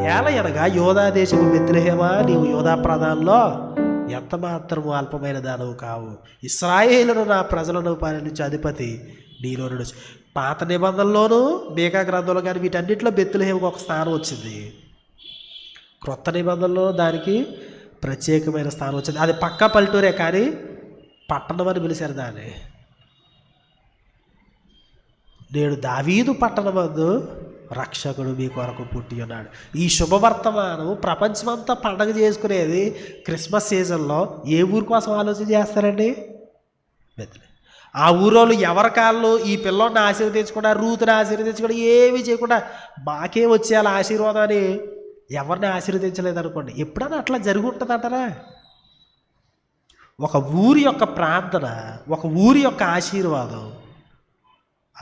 ఏల అనగా యోధా దేశము నీవు యోధా ప్రధానంలో ఎంత మాత్రము అల్పమైన దానవు కావు. ఇస్రాయేలును నా ప్రజలను పాలించే అధిపతి నీలో నుండి పాత నిబంధనలోనూ మేకా గ్రంథంలో కానీ వీటన్నిటిలో బెత్తులహేమకు ఒక స్థానం వచ్చింది. క్రొత్త నిబంధనలో దానికి ప్రత్యేకమైన స్థానం వచ్చింది. అది పక్కా పల్లెటూరే కానీ పట్టణం అని పిలిచారు దాన్ని. నేడు దావీదు పట్టణమందు రక్షకుడు మీ కొరకు పుట్టి ఉన్నాడు. ఈ శుభవర్తమానం ప్రపంచమంతా పండగ చేసుకునేది క్రిస్మస్ సీజన్లో ఏ ఊరి కోసం ఆలోచన చేస్తారండి? ఆ ఊరోళ్ళు ఎవరి కాళ్ళు ఈ పిల్లోడిని ఆశీర్వదించకుండా రూతుని ఆశీర్వదించకుండా ఏమీ చేయకుండా మాకే వచ్చేయాలి ఆశీర్వాదం అని ఎవరిని ఆశీర్వదించలేదనుకోండి. ఎప్పుడైనా అట్లా జరిగి ఉంటుందంటారా ఒక ఊరి యొక్క ప్రార్థన ఒక ఊరి యొక్క ఆశీర్వాదం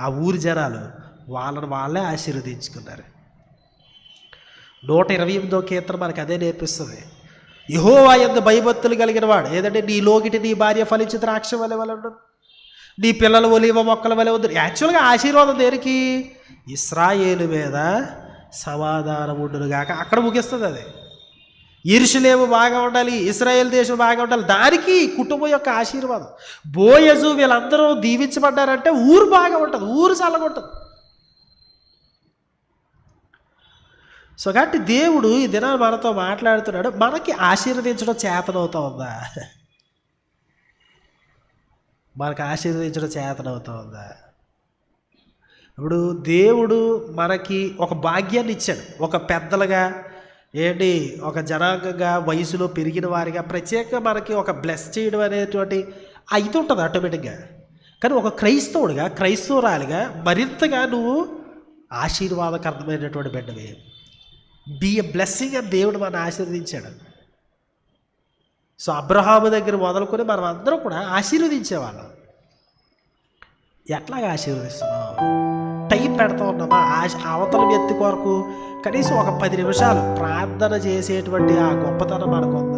ఆ ఊరి జనాలు వాళ్ళని వాళ్ళే ఆశీర్వదించుకున్నారు. నూట ఇరవై ఎనిమిదో కీర్తన మనకు అదే నేర్పిస్తుంది. యహోవా ఎందు భయభక్తులు కలిగిన వాడు. ఏదంటే నీ లోకిటి నీ భార్య ఫలించి ద్రాక్ష వలె వలె ఉండదు నీ పిల్లలు ఒలివ మొక్కల వలె ఉంది యాక్చువల్గా ఆశీర్వాదం దేనికి? ఇస్రాయేలు మీద సమాధానం ఉండునుగాక అక్కడ ముగిస్తుంది అది. ఇరుషులేము బాగా ఉండాలి ఇస్రాయేల్ దేశం బాగా ఉండాలి. దానికి కుటుంబం యొక్క ఆశీర్వాదం. బోయజు వీళ్ళందరూ దీవించబడ్డారంటే ఊరు బాగా ఉంటుంది ఊరు చల్లగా ఉంటుంది. సో కాబట్టి దేవుడు ఈ దిన మనతో మాట్లాడుతున్నాడు. మనకి ఆశీర్వదించడం చేతనవుతా ఉందా? మనకు ఆశీర్వదించడం చేతనవుతా ఉందా? ఇప్పుడు దేవుడు మనకి ఒక భాగ్యాన్ని ఇచ్చాడు. ఒక పెద్దలుగా ఏంటి ఒక జనాంగంగా వయసులో పెరిగిన వారిగా ప్రత్యేకంగా మనకి ఒక బ్లెస్ చేయడం అనేటువంటి అయితుంటుంది ఆటోమేటిక్గా కానీ ఒక క్రైస్తవుడిగా క్రైస్తవురాలిగా మరింతగా నువ్వు ఆశీర్వాదకరమైనటువంటి బిడ్డవే. బీ ఎ బ్లెస్సింగ్ అని దేవుడు మన ఆశీర్వదించాడు. సో అబ్రహాము దగ్గర మొదలుకొని మనం అందరం కూడా ఆశీర్వదించేవాళ్ళం. ఎట్లాగా ఆశీర్వదిస్తున్నాం? టైం పెడతా ఉన్నామా? ఆశ అవతల వ్యక్తి కొరకు కనీసం ఒక పది నిమిషాలు ప్రార్థన చేసేటువంటి ఆ గొప్పతనం మనకుందా.